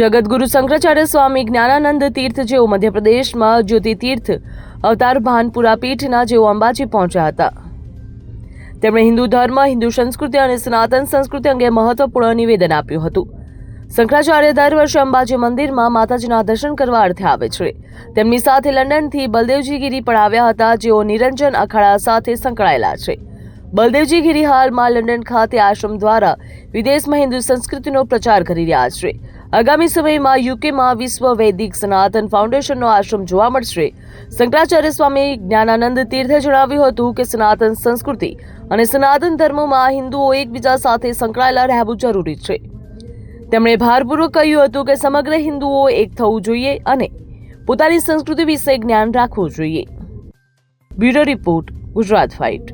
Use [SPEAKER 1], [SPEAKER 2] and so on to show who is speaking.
[SPEAKER 1] જગતગુરુ શંકરાચાર્ય સ્વામી જ્ઞાનાનંદ તીર્થ જેઓ મધ્યપ્રદેશમાં જ્યોતિ તીર્થ અવતાર ભાનપુરા પીઠના જેઓ અંબાજી પહોંચ્યા હતા. તેમણે હિન્દુ ધર્મ, હિન્દુ સંસ્કૃતિ અને સનાતન સંસ્કૃતિ અંગે મહત્વપૂર્ણ નિવેદન આપ્યું હતું. શંકરાચાર્ય દર વર્ષે અંબાજી મંદિરમાં માતાજીના દર્શન કરવા અર્થે આવે છે. તેમની સાથે લંડનથી બલદેવજી ગીરી પણ આવ્યા હતા, જેઓ નિરંજન અખાડા સાથે સંકળાયેલા છે. બલદેવજી ગીરી હાલમાં લંડન ખાતે આશ્રમ દ્વારા વિદેશમાં હિન્દુ સંસ્કૃતિનો પ્રચાર કરી રહ્યા છે. આગામી સમયમાં યુકેમાં વિશ્વ વૈદિક સનાતન ફાઉન્ડેશનનો આશ્રમ જોવા મળશે. શંકરાચાર્ય સ્વામી જ્ઞાનાનંદ તીર્થે જણાવ્યું હતું કે સનાતન સંસ્કૃતિ અને સનાતન ધર્મમાં હિન્દુઓ એકબીજા સાથે સંકળાયેલા રહેવું જરૂરી છે. તેમણે ભારપૂર્વક કહ્યું હતું કે સમગ્ર હિન્દુઓ એક થવું જોઈએ અને પોતાની સંસ્કૃતિ વિશે જ્ઞાન રાખવું જોઈએ. Bureau report, Gujarat fight.